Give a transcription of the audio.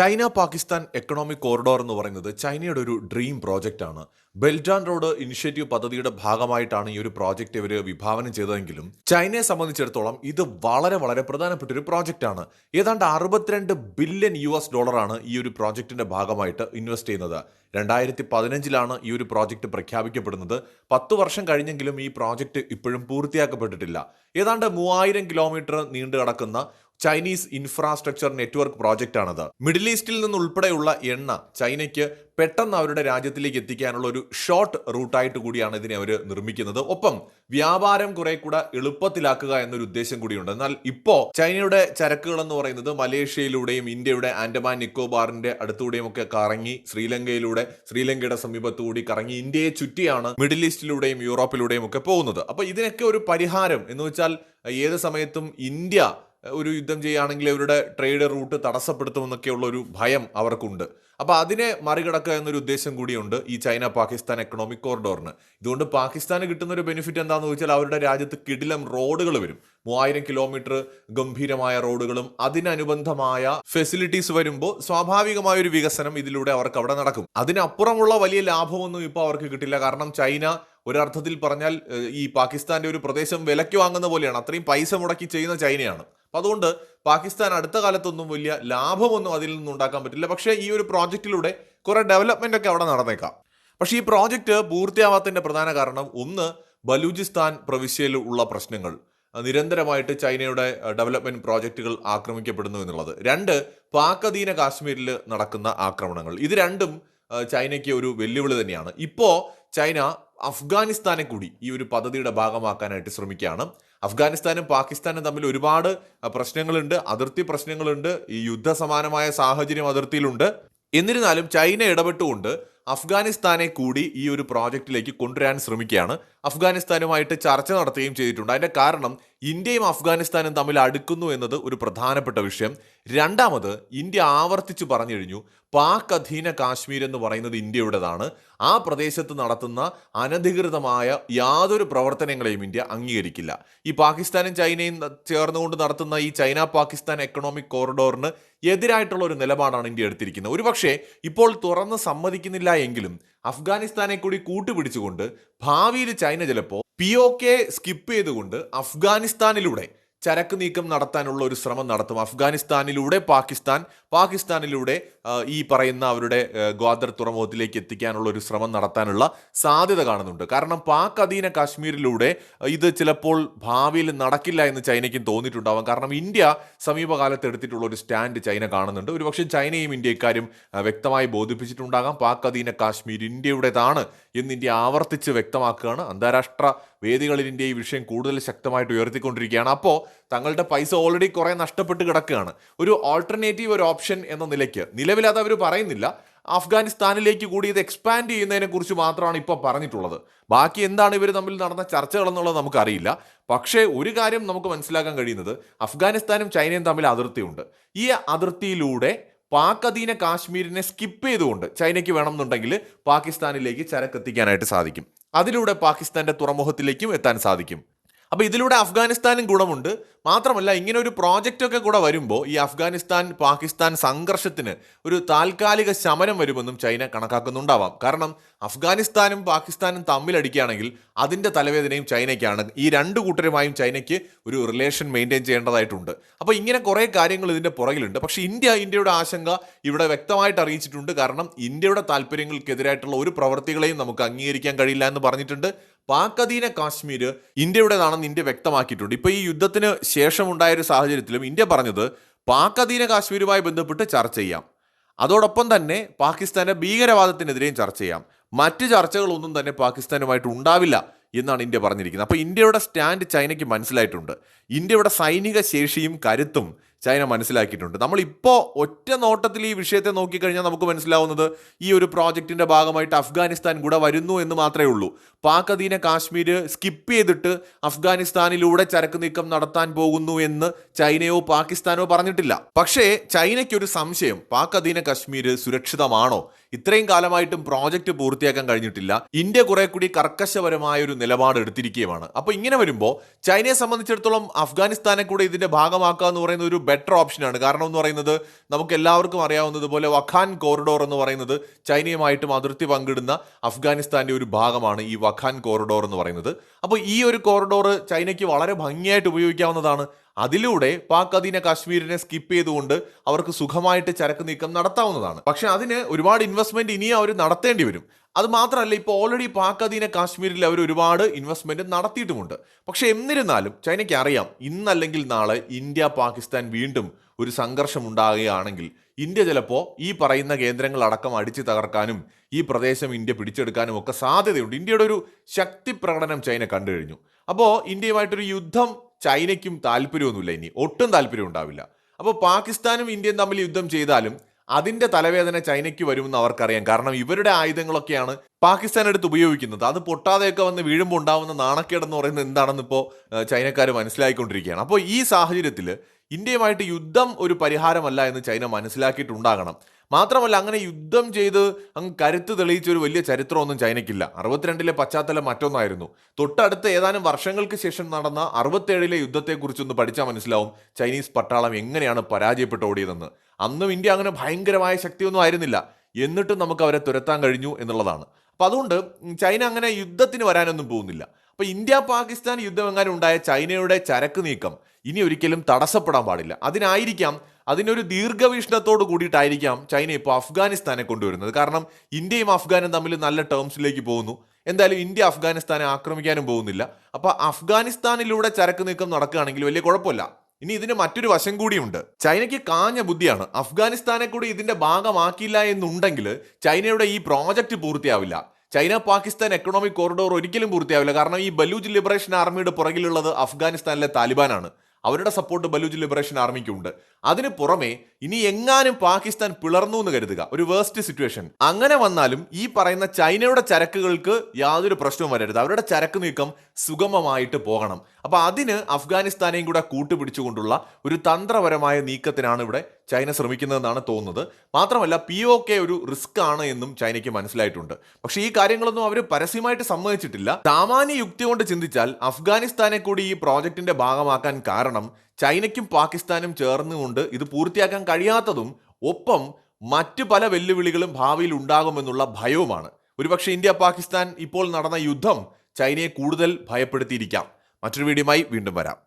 China Pakistan economic corridor എന്ന് പറയുന്നത് ചൈനയുടെ ഒരു ഡ്രീം പ്രോജക്റ്റ് ആണ്. ബെൽറ്റ് ആൻഡ് റോഡ് ഇനിഷ്യേറ്റീവ് പദ്ധതിയുടെ ഭാഗമായിട്ടാണ് ഈ ഒരു പ്രോജക്റ്റ് ഇവർ വിഭാവനം ചെയ്തതെങ്കിലും ചൈനയെ സംബന്ധിച്ചിടത്തോളം ഇത് വളരെ വളരെ പ്രധാനപ്പെട്ട ഒരു പ്രോജക്റ്റ് ആണ്. ഏതാണ്ട് അറുപത്തിരണ്ട് ബില്യൺ യു എസ് ഡോളറാണ് ഈ ഒരു പ്രോജക്റ്റിന്റെ ഭാഗമായിട്ട് ഇൻവെസ്റ്റ് ചെയ്യുന്നത്. രണ്ടായിരത്തി പതിനഞ്ചിലാണ് ഈ ഒരു പ്രോജക്റ്റ് പ്രഖ്യാപിക്കപ്പെടുന്നത്. പത്ത് വർഷം കഴിഞ്ഞെങ്കിലും ഈ പ്രോജക്റ്റ് ഇപ്പോഴും പൂർത്തിയാക്കപ്പെട്ടിട്ടില്ല. ഏതാണ്ട് മൂവായിരം കിലോമീറ്റർ നീണ്ടു കിടക്കുന്ന ചൈനീസ് ഇൻഫ്രാസ്ട്രക്ചർ നെറ്റ്വർക്ക് പ്രോജക്റ്റാണത്. മിഡിൽ ഈസ്റ്റിൽ നിന്നുൾപ്പെടെയുള്ള എണ്ണ ചൈനയ്ക്ക് പെട്ടെന്ന് അവരുടെ രാജ്യത്തിലേക്ക് എത്തിക്കാനുള്ള ഒരു ഷോർട്ട് റൂട്ടായിട്ട് കൂടിയാണ് ഇതിനെ അവർ നിർമ്മിക്കുന്നത്. ഒപ്പം വ്യാപാരം കുറെ കൂടെ എളുപ്പത്തിലാക്കുക എന്നൊരു ഉദ്ദേശം കൂടിയുണ്ട്. എന്നാൽ ഇപ്പോൾ ചൈനയുടെ ചരക്കുകൾ എന്ന് പറയുന്നത് മലേഷ്യയിലൂടെയും ഇന്ത്യയുടെ ആൻഡമാൻ നിക്കോബാറിന്റെ അടുത്തൂടെയും ഒക്കെ കറങ്ങി ശ്രീലങ്കയിലൂടെ ശ്രീലങ്കയുടെ സമീപത്തുകൂടി കറങ്ങി ഇന്ത്യയെ ചുറ്റിയാണ് മിഡിൽ ഈസ്റ്റിലൂടെയും യൂറോപ്പിലൂടെയും ഒക്കെ പോകുന്നത്. അപ്പോൾ ഇതിനൊക്കെ ഒരു പരിഹാരം എന്ന് വെച്ചാൽ ഏത് സമയത്തും ഇന്ത്യ ഒരു യുദ്ധം ചെയ്യുകയാണെങ്കിൽ അവരുടെ ട്രേഡ് റൂട്ട് തടസ്സപ്പെടുത്തുമെന്നൊക്കെയുള്ള ഒരു ഭയം അവർക്കുണ്ട്. അപ്പോൾ അതിനെ മറികടക്കുക എന്നൊരു ഉദ്ദേശം കൂടിയുണ്ട് ഈ ചൈന പാകിസ്ഥാൻ എക്കണോമിക് കോറിഡോറിന് ഇതുകൊണ്ട് പാകിസ്ഥാന് കിട്ടുന്ന ഒരു ബെനിഫിറ്റ് എന്താണെന്ന് ചോദിച്ചാൽ അവരുടെ രാജ്യത്ത് കിടിലം റോഡുകൾ വരും. മൂവായിരം കിലോമീറ്റർ ഗംഭീരമായ റോഡുകളും അതിനനുബന്ധമായ ഫെസിലിറ്റീസ് വരുമ്പോൾ സ്വാഭാവികമായ ഒരു വികസനം ഇതിലൂടെ അവർക്ക് അവിടെ നടക്കും. അതിനപ്പുറമുള്ള വലിയ ലാഭമൊന്നും ഇപ്പോൾ അവർക്ക് കിട്ടില്ല. കാരണം ചൈന ഒരർത്ഥത്തിൽ പറഞ്ഞാൽ ഈ പാകിസ്ഥാന്റെ ഒരു പ്രദേശം വിലയ്ക്ക് വാങ്ങുന്ന പോലെയാണ്. അത്രയും പൈസ മുടക്കി ചെയ്യുന്ന ചൈനയാണ്. അപ്പം അതുകൊണ്ട് പാകിസ്ഥാൻ അടുത്ത കാലത്തൊന്നും വലിയ ലാഭമൊന്നും അതിൽ നിന്നും ഉണ്ടാക്കാൻ പറ്റില്ല. പക്ഷേ ഈ ഒരു പ്രോജക്റ്റിലൂടെ കുറേ ഡെവലപ്മെന്റ് ഒക്കെ അവിടെ നടന്നേക്കാം. പക്ഷേ ഈ പ്രോജക്റ്റ് പൂർത്തിയാവാത്തതിന്റെ പ്രധാന കാരണം ഒന്ന് ബലൂചിസ്ഥാൻ പ്രവിശ്യയിൽ ഉള്ള പ്രശ്നങ്ങൾ. നിരന്തരമായിട്ട് ചൈനയുടെ ഡെവലപ്മെന്റ് പ്രോജക്റ്റുകൾ ആക്രമിക്കപ്പെടുന്നു എന്നുള്ളത്. രണ്ട് പാക് അധീന കാശ്മീരിൽ നടക്കുന്ന ആക്രമണങ്ങൾ. ഇത് രണ്ടും ചൈനയ്ക്ക് ഒരു വെല്ലുവിളി തന്നെയാണ്. ഇപ്പോൾ ചൈന അഫ്ഗാനിസ്ഥാനെ കൂടി ഈ ഒരു പദ്ധതിയുടെ ഭാഗമാക്കാനായിട്ട് ശ്രമിക്കുകയാണ്. അഫ്ഗാനിസ്ഥാനും പാകിസ്ഥാനും തമ്മിൽ ഒരുപാട് പ്രശ്നങ്ങളുണ്ട് അതിർത്തി പ്രശ്നങ്ങളുണ്ട് ഈ യുദ്ധസമാനമായ സാഹചര്യം അതിർത്തിയിലുണ്ട്. എന്നിരുന്നാലും ചൈന ഇടപെട്ടുകൊണ്ട് അഫ്ഗാനിസ്ഥാനെ കൂടി ഈ ഒരു പ്രോജക്റ്റിലേക്ക് കൊണ്ടുവരാൻ ശ്രമിക്കുകയാണ്. അഫ്ഗാനിസ്ഥാനുമായിട്ട് ചർച്ച നടത്തുകയും ചെയ്തിട്ടുണ്ട്. അതിന്റെ കാരണം ഇന്ത്യയും അഫ്ഗാനിസ്ഥാനും തമ്മിൽ അടുക്കുന്നു എന്നത് ഒരു പ്രധാനപ്പെട്ട വിഷയം. രണ്ടാമത് ഇന്ത്യ ആവർത്തിച്ച് പറഞ്ഞു കഴിഞ്ഞു പാക് അധീന കാശ്മീർ എന്ന് പറയുന്നത് ഇന്ത്യയുടേതാണ്. ആ പ്രദേശത്ത് നടത്തുന്ന അനധികൃതമായ യാതൊരു പ്രവർത്തനങ്ങളെയും ഇന്ത്യ അംഗീകരിക്കില്ല. ഈ പാകിസ്ഥാനും ചൈനയും ചേർന്നുകൊണ്ട് നടത്തുന്ന ഈ ചൈന പാകിസ്ഥാൻ എക്കണോമിക് കോറിഡോറിന് എതിരായിട്ടുള്ള ഒരു നിലപാടാണ് ഇന്ത്യ എടുത്തിരിക്കുന്നത്. ഒരുപക്ഷെ ഇപ്പോൾ തുറന്ന് സമ്മതിക്കുന്നില്ല എങ്കിലും അഫ്ഗാനിസ്ഥാനെ കൂടി കൂട്ടുപിടിച്ചുകൊണ്ട് ഭാവിയിൽ ചൈന ചിലപ്പോൾ പി ഒ കെ സ്കിപ്പ് ചെയ്തുകൊണ്ട് അഫ്ഗാനിസ്ഥാനിലൂടെ ചരക്ക് നീക്കം നടത്താനുള്ള ഒരു ശ്രമം നടത്തും. അഫ്ഗാനിസ്ഥാനിലൂടെ പാകിസ്ഥാൻ പാകിസ്ഥാനിലൂടെ ഈ പറയുന്ന അവരുടെ ഗ്വാദർ തുറമുഖത്തിലേക്ക് എത്തിക്കാനുള്ള ഒരു ശ്രമം നടത്താനുള്ള സാധ്യത കാണുന്നുണ്ട്. കാരണം പാക് അധീന കാശ്മീരിലൂടെ ഇത് ചിലപ്പോൾ ഭാവിയിൽ നടക്കില്ല എന്ന് ചൈനയ്ക്കും തോന്നിയിട്ടുണ്ടാവാം. കാരണം ഇന്ത്യ സമീപകാലത്ത് എടുത്തിട്ടുള്ള ഒരു സ്റ്റാൻഡ് ചൈന കാണുന്നുണ്ട്. ഒരുപക്ഷെ ചൈനയും ഇന്ത്യക്കാരും വ്യക്തമായി ബോധിപ്പിച്ചിട്ടുണ്ടാകാം. പാക് അധീന കാശ്മീർ ഇന്ത്യയുടേതാണ് എന്ന് ഇന്ത്യ ആവർത്തിച്ച് വ്യക്തമാക്കുകയാണ്. അന്താരാഷ്ട്ര വേദികളിൽ ഇന്ത്യ ഈ വിഷയം കൂടുതൽ ശക്തമായിട്ട് ഉയർത്തിക്കൊണ്ടിരിക്കുകയാണ്. അപ്പോൾ തങ്ങളുടെ പൈസ ഓൾറെഡി കുറേ നഷ്ടപ്പെട്ട് കിടക്കുകയാണ്. ഒരു ഓൾട്ടർനേറ്റീവ് ഒരു ഓപ്ഷൻ എന്ന നിലയ്ക്ക്. നിലവിൽ അത് അവർ പറയുന്നില്ല. അഫ്ഗാനിസ്ഥാനിലേക്ക് കൂടി ഇത് എക്സ്പാൻഡ് ചെയ്യുന്നതിനെ കുറിച്ച് മാത്രമാണ് ഇപ്പോൾ പറഞ്ഞിട്ടുള്ളത്. ബാക്കി എന്താണ് ഇവർ തമ്മിൽ നടന്ന ചർച്ചകളെന്നുള്ളത് നമുക്കറിയില്ല. പക്ഷേ ഒരു കാര്യം നമുക്ക് മനസ്സിലാക്കാൻ കഴിയുന്നത്. അഫ്ഗാനിസ്ഥാനും ചൈനയും തമ്മിൽ അതിർത്തിയുണ്ട്. ഈ അതിർത്തിയിലൂടെ പാക് അധീന കാശ്മീരിനെ സ്കിപ്പ് ചെയ്തുകൊണ്ട് ചൈനയ്ക്ക് വേണമെന്നുണ്ടെങ്കിൽ പാകിസ്ഥാനിലേക്ക് ചരക്കെത്തിക്കാനായിട്ട് സാധിക്കും. അതിലൂടെ പാകിസ്ഥാന്റെ തുറമുഖത്തിലേക്കും എത്താൻ സാധിക്കും. അപ്പോൾ ഇതിലൂടെ അഫ്ഗാനിസ്ഥാനും ഗുണമുണ്ട്. മാത്രമല്ല ഇങ്ങനെ ഒരു പ്രോജക്റ്റൊക്കെ കൂടെ വരുമ്പോൾ ഈ അഫ്ഗാനിസ്ഥാൻ പാകിസ്ഥാൻ സംഘർഷത്തിന് ഒരു താൽക്കാലിക ശമനം വരുമെന്നും ചൈന കണക്കാക്കുന്നുണ്ടാവാം. കാരണം അഫ്ഗാനിസ്ഥാനും പാകിസ്ഥാനും തമ്മിലടിക്കുകയാണെങ്കിൽ അതിന്റെ തലവേദനയും ചൈനയ്ക്കാണ്. ഈ രണ്ട് കൂട്ടരുമായും ചൈനയ്ക്ക് ഒരു റിലേഷൻ മെയിന്റെയിൻ ചെയ്യേണ്ടതായിട്ടുണ്ട്. അപ്പോൾ ഇങ്ങനെ കുറേ കാര്യങ്ങൾ ഇതിന്റെ പുറകിലുണ്ട്. പക്ഷേ ഇന്ത്യ ഇന്ത്യയുടെ ആശങ്ക ഇവിടെ വ്യക്തമായിട്ട് അറിയിച്ചിട്ടുണ്ട്. കാരണം ഇന്ത്യയുടെ താല്പര്യങ്ങൾക്കെതിരായിട്ടുള്ള ഒരു പ്രവർത്തികളെയും നമുക്ക് അംഗീകരിക്കാൻ കഴിയില്ല എന്ന് പറഞ്ഞിട്ടുണ്ട്. പാക് അധീന കാശ്മീർ ഇന്ത്യയുടേതാണെന്ന് ഇന്ത്യ വ്യക്തമാക്കിയിട്ടുണ്ട്. ഇപ്പോൾ ഈ യുദ്ധത്തിന് ശേഷമുണ്ടായ ഒരു സാഹചര്യത്തിലും ഇന്ത്യ പറഞ്ഞത് പാക് അധീന കാശ്മീരുമായി ബന്ധപ്പെട്ട് ചർച്ച ചെയ്യാം. അതോടൊപ്പം തന്നെ പാകിസ്ഥാന്റെ ഭീകരവാദത്തിനെതിരെയും ചർച്ച ചെയ്യാം. മറ്റ് ചർച്ചകളൊന്നും തന്നെ പാകിസ്ഥാനുമായിട്ട് ഉണ്ടാവില്ല എന്നാണ് ഇന്ത്യ പറഞ്ഞിരിക്കുന്നത്. അപ്പോൾ ഇന്ത്യയുടെ സ്റ്റാൻഡ് ചൈനയ്ക്ക് മനസ്സിലായിട്ടുണ്ട്. ഇന്ത്യയുടെ സൈനിക ശേഷിയും കരുത്തും ചൈന മനസ്സിലാക്കിയിട്ടുണ്ട്. നമ്മളിപ്പോൾ ഒറ്റ നോട്ടത്തിൽ ഈ വിഷയത്തെ നോക്കിക്കഴിഞ്ഞാൽ നമുക്ക് മനസ്സിലാവുന്നത് ഈ ഒരു പ്രോജക്റ്റിന്റെ ഭാഗമായിട്ട് അഫ്ഗാനിസ്ഥാൻ കൂടെ വരുന്നു എന്ന് മാത്രമേ ഉള്ളൂ. പാക് അധീന കാശ്മീർ സ്കിപ്പ് ചെയ്തിട്ട് അഫ്ഗാനിസ്ഥാനിലൂടെ ചരക്ക് നീക്കം നടത്താൻ പോകുന്നു എന്ന് ചൈനയോ പാകിസ്ഥാനോ പറഞ്ഞിട്ടില്ല. പക്ഷേ ചൈനയ്ക്കൊരു സംശയം. പാക് അധീന കാശ്മീർ സുരക്ഷിതമാണോ? ഇത്രയും കാലമായിട്ടും പ്രോജക്റ്റ് പൂർത്തിയാക്കാൻ കഴിഞ്ഞിട്ടില്ല. ഇന്ത്യ കുറെ കൂടി കർക്കശപരമായ ഒരു നിലപാട് എടുത്തിരിക്കുകയാണ്. അപ്പോൾ ഇങ്ങനെ വരുമ്പോൾ ചൈനയെ സംബന്ധിച്ചിടത്തോളം അഫ്ഗാനിസ്ഥാനെ കൂടെ ഇതിന്റെ ഭാഗമാക്കുക എന്ന് പറയുന്ന ഒരു ബെറ്റർ ഓപ്ഷനാണ് കാരണം എന്ന് പറയുന്നത് നമുക്ക് എല്ലാവർക്കും അറിയാവുന്നതുപോലെ വഖാൻ കോറിഡോർ എന്ന് പറയുന്നത് ചൈനയുമായിട്ടും അതിർത്തി പങ്കിടുന്ന അഫ്ഗാനിസ്ഥാന്റെ ഒരു ഭാഗമാണ് ഈ വഖാൻ കോറിഡോർ എന്ന് പറയുന്നത്. അപ്പോൾ ഈ ഒരു കോറിഡോർ ചൈനയ്ക്ക് വളരെ ഭംഗിയായിട്ട് ഉപയോഗിക്കാവുന്നതാണ്. അതിലൂടെ പാക് അധീന കാശ്മീരിനെ സ്കിപ്പ് ചെയ്തുകൊണ്ട് അവർക്ക് സുഖമായിട്ട് ചരക്ക് നീക്കം നടത്താവുന്നതാണ്. പക്ഷെ അതിന് ഒരുപാട് ഇൻവെസ്റ്റ്മെന്റ് ഇനിയും അവർ നടത്തേണ്ടി വരും. അത് മാത്രമല്ല ഇപ്പോൾ ഓൾറെഡി പാക് അധീന കാശ്മീരിൽ അവർ ഒരുപാട് ഇൻവെസ്റ്റ്മെന്റ് നടത്തിയിട്ടുമുണ്ട്. പക്ഷെ എന്നിരുന്നാലും ചൈനയ്ക്ക് അറിയാം ഇന്നല്ലെങ്കിൽ നാളെ ഇന്ത്യ പാകിസ്ഥാൻ വീണ്ടും ഒരു സംഘർഷം ഉണ്ടാകുകയാണെങ്കിൽ ഇന്ത്യ ചിലപ്പോൾ ഈ പറയുന്ന കേന്ദ്രങ്ങൾ അടക്കം അടിച്ചു തകർക്കാനും ഈ പ്രദേശം ഇന്ത്യ പിടിച്ചെടുക്കാനും ഒക്കെ സാധ്യതയുണ്ട്. ഇന്ത്യയുടെ ഒരു ശക്തി പ്രകടനം ചൈന കണ്ടു കഴിഞ്ഞു അപ്പോൾ ഇന്ത്യയുമായിട്ടൊരു യുദ്ധം ചൈനയ്ക്കും താല്പര്യമൊന്നുമില്ല ഇനി. ഒട്ടും താല്പര്യം ഉണ്ടാവില്ല. അപ്പോൾ പാകിസ്ഥാനും ഇന്ത്യയും തമ്മിൽ യുദ്ധം ചെയ്താലും അതിന്റെ തലവേദന ചൈനയ്ക്ക് വരുമെന്ന് അവർക്കറിയാം. കാരണം ഇവരുടെ ആയുധങ്ങളൊക്കെയാണ് പാകിസ്ഥാൻ എടുത്ത് ഉപയോഗിക്കുന്നത്. അത് പൊട്ടാതെയൊക്കെ വന്ന് വീഴുമ്പോൾ ഉണ്ടാവുന്ന നാണക്കേടെന്ന് പറയുന്നത് എന്താണെന്ന് ഇപ്പോൾ ചൈനക്കാർ മനസ്സിലാക്കിക്കൊണ്ടിരിക്കുകയാണ് അപ്പോൾ ഈ സാഹചര്യത്തിൽ ഇന്ത്യയുമായിട്ട് യുദ്ധം ഒരു പരിഹാരമല്ല എന്ന് ചൈന മനസ്സിലാക്കിയിട്ടുണ്ടാകണം. മാത്രമല്ല അങ്ങനെ യുദ്ധം ചെയ്ത് അങ്ങ് കരുത്ത് തെളിയിച്ച ഒരു വലിയ ചരിത്രമൊന്നും ചൈനയ്ക്കില്ല. അറുപത്തിരണ്ടിലെ പശ്ചാത്തലം മറ്റൊന്നായിരുന്നു. തൊട്ടടുത്ത ഏതാനും വർഷങ്ങൾക്ക് ശേഷം നടന്ന അറുപത്തേഴിലെ യുദ്ധത്തെക്കുറിച്ചൊന്ന് പഠിച്ചാൽ മനസ്സിലാവും ചൈനീസ് പട്ടാളം എങ്ങനെയാണ് പരാജയപ്പെട്ട് ഓടിയതെന്ന്. അന്നും ഇന്ത്യ അങ്ങനെ ഭയങ്കരമായ ശക്തിയൊന്നും ആയിരുന്നില്ല. എന്നിട്ടും നമുക്ക് അവരെ തുരത്താൻ കഴിഞ്ഞു എന്നുള്ളതാണ്. അപ്പം അതുകൊണ്ട് ചൈന അങ്ങനെ യുദ്ധത്തിന് വരാനൊന്നും പോകുന്നില്ല. അപ്പോൾ ഇന്ത്യ പാകിസ്ഥാൻ യുദ്ധം എങ്ങാനും ഉണ്ടായ ചൈനയുടെ ചരക്ക് നീക്കം ഇനി ഒരിക്കലും തടസ്സപ്പെടാൻ പാടില്ല. അതിനായിരിക്കാം അതിനൊരു ദീർഘവീക്ഷണത്തോട് കൂടിയിട്ടായിരിക്കാം ചൈന ഇപ്പോൾ അഫ്ഗാനിസ്ഥാനെ കൊണ്ടുവരുന്നത്. കാരണം ഇന്ത്യയും അഫ്ഗാനും തമ്മിൽ നല്ല ടേംസിലേക്ക് പോകുന്നു. എന്തായാലും ഇന്ത്യ അഫ്ഗാനിസ്ഥാനെ ആക്രമിക്കാനും പോകുന്നില്ല. അപ്പോൾ അഫ്ഗാനിസ്ഥാനിലൂടെ ചരക്ക് നീക്കം നടക്കുകയാണെങ്കിൽ വലിയ കുഴപ്പമില്ല. ഇനി ഇതിന് മറ്റൊരു വശം കൂടിയുണ്ട്. ചൈനയ്ക്ക് കാഞ്ഞ ബുദ്ധിയാണ്. അഫ്ഗാനിസ്ഥാനെ കൂടി ഇതിന്റെ ഭാഗമാക്കിയില്ല എന്നുണ്ടെങ്കിൽ ചൈനയുടെ ഈ പ്രോജക്റ്റ് പൂർത്തിയാവില്ല. ചൈന പാകിസ്ഥാൻ എക്കണോമിക് കോറിഡോർ ഒരിക്കലും പൂർത്തിയാവില്ല. കാരണം ഈ ബലൂജ് ലിബറേഷൻ ആർമിയുടെ പുറകിലുള്ളത് അഫ്ഗാനിസ്ഥാനിലെ താലിബാനാണ്. അവരുടെ സപ്പോർട്ട് ബലൂജ് ലിബറേഷൻ ആർമിക്കുണ്ട് അതിന് പുറമെ ഇനി എങ്ങാനും പാകിസ്ഥാൻ പിളർന്നു എന്ന് കരുതുക. ഒരു വേസ്റ്റ് സിറ്റുവേഷൻ അങ്ങനെ വന്നാലും ഈ പറയുന്ന ചൈനയുടെ ചരക്കുകൾക്ക് യാതൊരു പ്രശ്നവും വരരുത്. അവരുടെ ചരക്ക് നീക്കം സുഗമമായിട്ട് പോകണം. അപ്പൊ അതിന് അഫ്ഗാനിസ്ഥാനെയും കൂടെ കൂട്ടുപിടിച്ചുകൊണ്ടുള്ള ഒരു തന്ത്രപരമായ നീക്കത്തിനാണ് ഇവിടെ ചൈന ശ്രമിക്കുന്നതെന്നാണ് തോന്നുന്നത്. മാത്രമല്ല പി ഒ കെ ഒരു റിസ്ക് ആണ് എന്നും ചൈനയ്ക്ക് മനസ്സിലായിട്ടുണ്ട്. പക്ഷേ ഈ കാര്യങ്ങളൊന്നും അവർ പരസ്യമായിട്ട് സമ്മതിച്ചിട്ടില്ല. സാമാന്യ യുക്തി കൊണ്ട് ചിന്തിച്ചാൽ അഫ്ഗാനിസ്ഥാനെ കൂടി ഈ പ്രോജക്റ്റിന്റെ ഭാഗമാക്കാൻ കാരണം ചൈനയ്ക്കും പാകിസ്ഥാനും ചേർന്നുകൊണ്ട് ഇത് പൂർത്തിയാക്കാൻ കഴിയാത്തതും ഒപ്പം മറ്റ് പല വെല്ലുവിളികളും ഭാവിയിൽ ഉണ്ടാകുമെന്നുള്ള ഭയവുമാണ്. ഒരുപക്ഷെ ഇന്ത്യ പാകിസ്ഥാൻ ഇപ്പോൾ നടന്ന യുദ്ധം ചൈനയെ കൂടുതൽ ഭയപ്പെടുത്തിയിരിക്കാം. മറ്റൊരു വീഡിയോയുമായി വീണ്ടും വരാം.